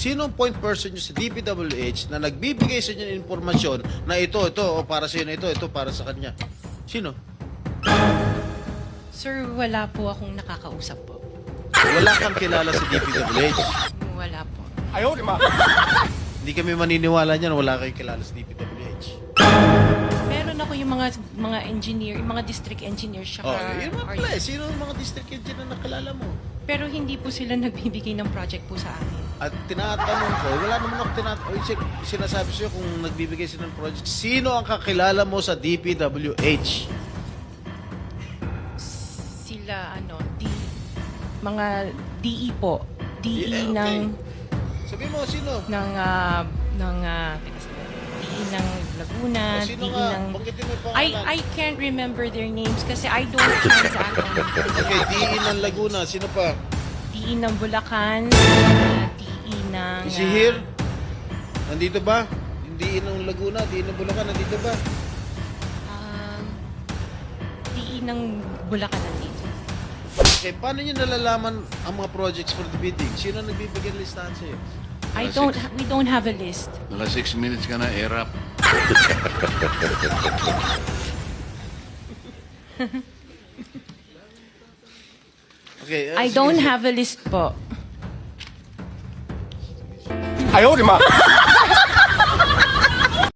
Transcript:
Sino ang point person nyo sa DPWH na nagbibigay sa inyo ng informasyon na ito, ito, o para sa na ito, ito para sa kanya? Sino? Sir, wala po akong nakakausap po. Wala kang kilala sa DPWH. Wala po. Hindi kami maniniwala niyan, wala kayong kilala sa DPWH. Meron ako yung mga mga engineer, yung mga district engineer siya. Oh, yun nga pala eh. Sino ang mga district engineer na nakilala mo? Pero hindi po sila nagbibigay ng project po sa amin. At tinatanong ko, wala naman ako tinatanong, sinasabi sa'yo kung nagbibigay sila ng project. Sino ang kakilala mo sa DPWH? Sila ano, D, mga DE po. DE Yeah, okay. ng Sabi mo, sino? ng ah, ng ah, teka. DE ng Laguna, O, sino DE nga? ng Banggitin mo yung I pangalan. I can't remember their names kasi I don't transact on Okay, DE ng Laguna. Sino pa? DE ng Bulacan, DE ng Is he ah, here? Nandito ba? Yung DE ng Laguna, DE ng Bulacan, nandito ba? Um, DE ng Bulacan nandito. Okay, paano nyo nalalaman ang mga projects for the bidding? Sino nagbibigay ng listahan sa'yo? I don't, six. we don't have a list. Naka 6 minutes ka na, erap. Okay, uh, I don't have a list po. 哎呦我的妈！